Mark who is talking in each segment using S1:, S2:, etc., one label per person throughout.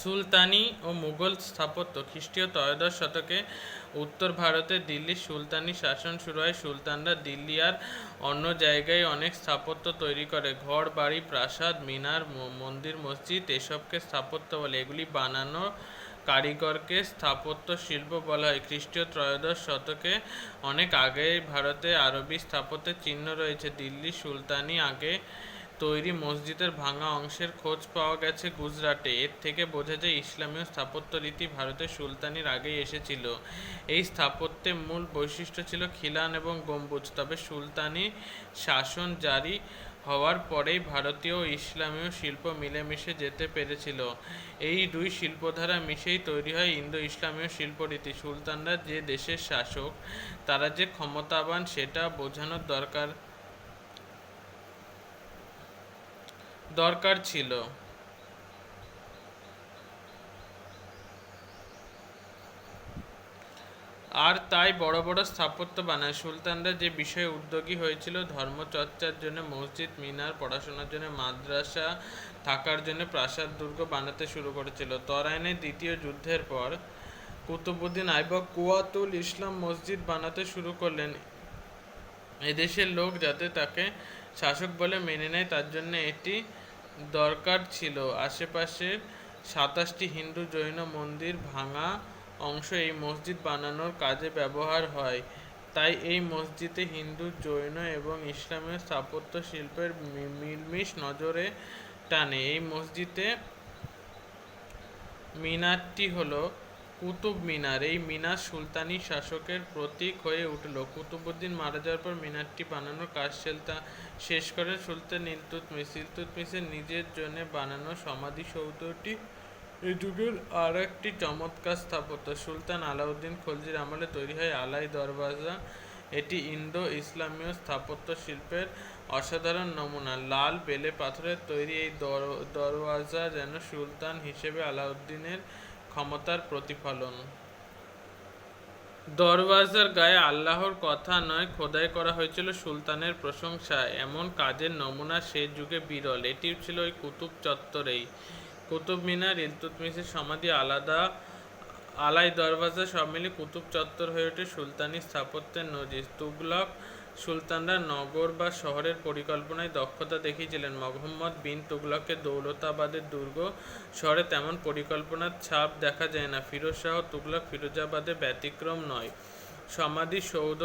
S1: সুলতানি ও মুঘল স্থাপত্য খ্রিস্টীয় ত্রয়োদশ শতকে উত্তর ভারতে দিল্লির সুলতানি শাসন শুরু হয়। সুলতানরা দিল্লি আর অন্য জায়গায় অনেক স্থাপত্য তৈরি করে। ঘর, বাড়ি, প্রাসাদ, মিনার মন্দির, মসজিদ এসবকে স্থাপত্য বলে। এগুলি বানানো কারিগরকে স্থাপত্য শিল্প বলা হয়। খ্রিস্টীয় ত্রয়োদশ শতকে অনেক আগে ভারতে আরবি স্থাপত্যের চিহ্ন রয়েছে। দিল্লি সুলতানি আগে তৈরি মসজিদের ভাঙা অংশের খোঁজ পাওয়া গেছে গুজরাটে। এর থেকে বোঝা যায় ইসলামীয় স্থাপত্য রীতি ভারতের সুলতানির আগেই এসেছিল। এই স্থাপত্যের মূল বৈশিষ্ট্য ছিল খিলান এবং গম্বুজ। তবে সুলতানি শাসন জারি হওয়ার পরেই ভারতীয় ইসলামীয় শিল্প মিলেমিশে যেতে পেরেছিল। এই দুই শিল্পধারা মিশেই তৈরি হয় ইন্দো ইসলামীয় শিল্পরীতি। সুলতানরা যে দেশের শাসক, তারা যে ক্ষমতাবান, সেটা বোঝানোর দরকার দরকার ছিল। আর তাই বড় বড় স্থাপত্য বানায়। সুলতানরা যে বিষয়ে উদ্যোগী হয়েছিল, ধর্মচর্চার জন্য মসজিদ, মিনার, পড়াশোনার জন্য মাদ্রাসা, থাকার জন্য প্রাসাদ, দুর্গ বানাতে শুরু করেছিল। তরাইনের দ্বিতীয় যুদ্ধের পর কুতুবুদ্দিন আইবক কুয়াতুল ইসলাম মসজিদ বানাতে শুরু করলেন। এদেশের লোক যাতে তাকে শাসক বলে মেনে নেয়, তার জন্য এটি দরকার ছিল। আশেপাশের সাতাশটি হিন্দু জৈন মন্দির ভাঙা অংশ এই মসজিদ বানানোর কাজে ব্যবহার হয়। তাই এই মসজিদে হিন্দু, জৈন এবং ইসলামের স্থাপত্য শিল্পের মিলমিশ নজরে টানে। এই মসজিদে মিনারটি হলো কুতুব মিনার। এই মিনার সুলতানি শাসকের প্রতীক হয়ে উঠল। কুতুবুদ্দিন মারা যাওয়ার পর মিনারটি বানানোর কাজ সেলতা শেষ করে সুলতান ইলতুৎমিশ ইলতুৎমিশের নিজের জন্য বানানো সমাধিসৌধটি এই যুগের আর একটি চমৎকার স্থাপত্য। সুলতান আলাউদ্দিন খলজির আমলে তৈরি হয় আলাই দরওয়াজা। এটি ইন্দো ইসলামীয় স্থাপত্য শিল্পের অসাধারণ নমুনা। লাল বেলে পাথরের তৈরি এই দর- দরওয়াজা যেন সুলতান হিসেবে আলাউদ্দিনের ক্ষমতার প্রতিফলন। দরওয়াজার গায়ে আল্লাহর কথা নয়, খোদাই করা হয়েছিল সুলতানের প্রশংসা এমন কাজের নমুনা সে যুগে বিরল। এটি ছিল ওই কুতুব চত্বরেই। কুতুব মিনার ইলতুৎমিশের সমাধি আলাদা। আলাই দরওয়াজা সব মিলে কুতুব চত্বর হয়ে ওঠে সুলতানি স্থাপত্যের নজির। তুগলক সুলতানরা নগর বা শহরের পরিকল্পনায় দক্ষতা দেখিয়েছিলেন। মোহাম্মদ বিন তুগলকের দৌলতাবাদের দুর্গ শহরে তেমন পরিকল্পনার ছাপ দেখা যায় না। ফিরোজ শাহ তুগলক ফিরোজাবাদে ব্যতিক্রম নয়। সমাধিসৌধ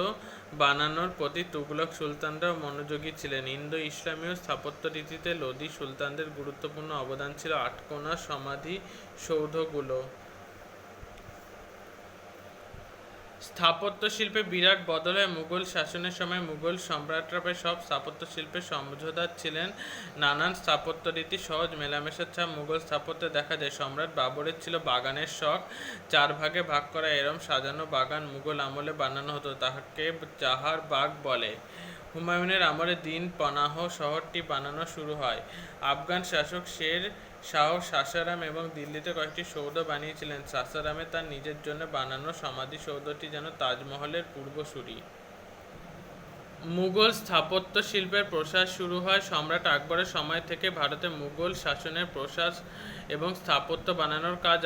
S1: বানানোর প্রতি তুগলক সুলতানরাও মনোযোগী ছিলেন। ইন্দো ইসলামীয় স্থাপত্য রীতিতে লোদি সুলতানদের গুরুত্বপূর্ণ অবদান ছিল আটকোনা সমাধি সৌধগুলো। স্থাপত্য শিল্পে বিরাট বদল হয় মুঘল শাসনের সময় মুঘল সম্রাটরা প্রায় সব স্থাপত্য শিল্পে সমঝোদার ছিলেন। নানান স্থাপত্য রীতি সহজ মেলামেশার ছাপ মুঘল স্থাপত্যে দেখা যায়, সম্রাট বাবরের ছিল বাগানের শখ। চার ভাগে ভাগ করা এরম সাজানো বাগান মুঘল আমলে বানানো হতো, তাহাকে চাহার বাগ বলে। হুমায়ুনের আমলে দিন পনাহ শহরটি বানানো শুরু হয়। আফগান শাসক শের শাহ সাসারাম এবং দিল্লিতে কয়েকটি সৌধ বানিয়েছিলেন। সাসারামে তার নিজের জন্য বানানো সমাধিসৌধটি যেন তাজমহলের পূর্বসূরি। মুঘল স্থাপত্য শিল্পের প্রসার শুরু হয় সম্রাট আকবরের সময় থেকে। ভারতে মুঘল শাসনের প্রসার এবং স্থাপত্য বানানোর কাজ